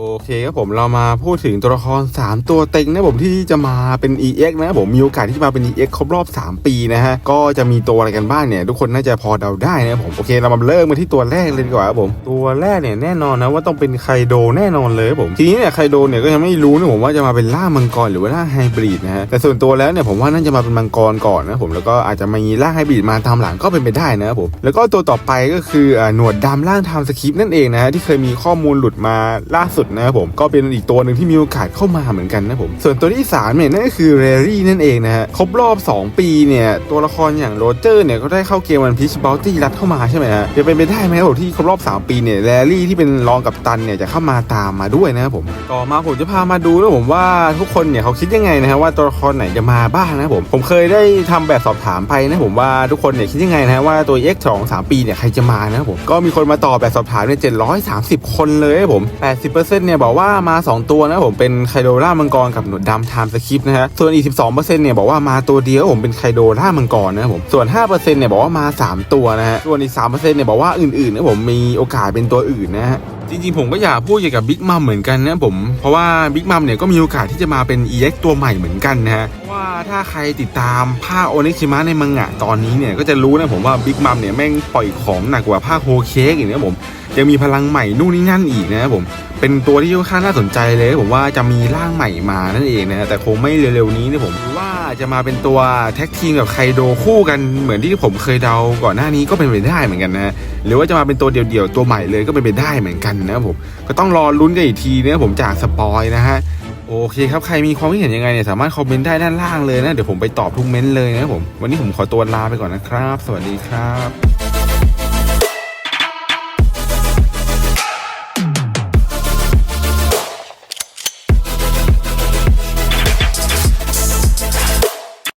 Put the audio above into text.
โอเคครับผมเรามาพูดถึงตัวละคร 3 ตัวเต็งนะผมที่จะมาเป็น EX นะผมมีโอกาสที่จะมาเป็น EX ครบรอบ 3 ปีนะฮะก็จะมีตัวอะไรกันบ้างเนี่ย ทุกคนน่าจะพอเดาได้นะผมโอเคเรามาเริ่มกันที่ตัวแรกเลยดีกว่าครับผมตัวแรกเนี่ยแน่นอนนะว่าต้องเป็นไคโดแน่นอนเลยผมทีนี้เนี่ยไคโดเนี่ยก็ยังไม่รู้นะผมว่าจะมาเป็นล่ามังกรหรือว่าล่าไฮบริดนะฮะแต่ส่วนตัวแล้วเนี่ยผมว่าน่าจะมาเป็นมังกรก่อนนะผมแล้วก็อาจจะมีล่าไฮบริดมาตามหลังก็เป็นไปได้นะครับผมแล้วก็ตัวต่อไปก็คืออ่าหนวดดำล่างทม์สคริปต์นั่นเองนะฮะที่เคยมีข้อมูลหลุดมาล่าสุดนะครับผมก็เป็นอีกตัวหนึ่งที่มีโอกาสเข้ามาเหมือนกันนะผมส่วนตัวที่สามเนี่ยนั่นก็คือเรรี่นั่นเองนะฮะครบรอบ 2 ปีเนี่ยตัวละครอย่างโรเจอร์เนี่ยก็ได้เข้าเกมวันพีชบัลตี้รัดเข้ามาใช่ไหมฮะจะเป็นไปได้ไหมครับที่ครบรอบ 3 ปีเนี่ยแรรี่ที่เป็นรองกับตันเนี่ยจะเข้ามาตามมาด้วยนะครับผมต่อมาผมจะพามาดูนะผมว่าทุกคนเนี่ยเขาคิดยังไงนะฮะว่าตัวละครไหนจะมาบ้างนะผมผมเคยได้ทำแบบสอบถามไปนะผมว่าทุกคนเนี่ยคิดยังไงนะว่าตัว X 2 3ปีเนี่ยใครจะมานะครับผมก็มีคนมาตอบแบบสอบถามเนี่ย730 คนเลยผม80%เนี่ยบอกว่ามา 2 ตัวนะผมเป็นไคโดล่ามังกรกับหนวดดำไทม์สคริปต์นะฮะส่วนอีก 12%เนี่ยบอกว่ามาตัวเดียวผมเป็นไคโดล่ามังกรนะผมส่วน 5%เนี่ยบอกว่ามา 3 ตัวนะฮะส่วนอีก 3%เนี่ยบอกว่าอื่นๆนะผมมีโอกาสเป็นตัวอื่นนะฮะจริงๆผมก็อยากพูดเกี่ยวกับบิ๊กมัมเหมือนกันนะผม เพราะว่าบิ๊กมัมเนี่ยก็มีโอกาสที่จะมาเป็น EX ตัวใหม่เหมือนกันนะฮะเพราะว่าถ้าใครติดตามภาคโอนิชิมะในมังงะตอนนี้เนี่ยก็จะรู้นะผมว่าบิ๊กมัมเนี่ยแม่งปล่อยของหนักกว่าภาคโฮเค้กอีกนะผมยังมีพลังใหม่นู่นนี่นั่นอีกนะครับผม เป็นตัวที่ค่อนข้างน่าสนใจเลยผมว่าจะมีร่างใหม่มานั่นเองนะแต่คงไม่เร็วๆนี้นะผมว่าจะมาเป็นตัวแท็กทีมกับไคโดคู่กันเหมือนที่ผมเคยเดาก่อนหน้านี้ก็เป็นไปได้เหมือนกันนะหรือว่าจะมาเป็นตัวเดี่ยวๆตัวใหม่เลยก็เป็นไปได้เหมือนกันนะผมก็ต้องรอลุ้นกันอีกทีนะผมจากสปอยนะฮะโอเคครับ ใครมีความคิดเห็นยังไงเนี่ยสามารถคอมเมนต์ได้ด้านล่างเลยนะ เดี๋ยวผมไปตอบทุกเม้นต์เลยนะผม วันนี้ผมขอตัวลาไปก่อนนะครับ สวัสดีครับ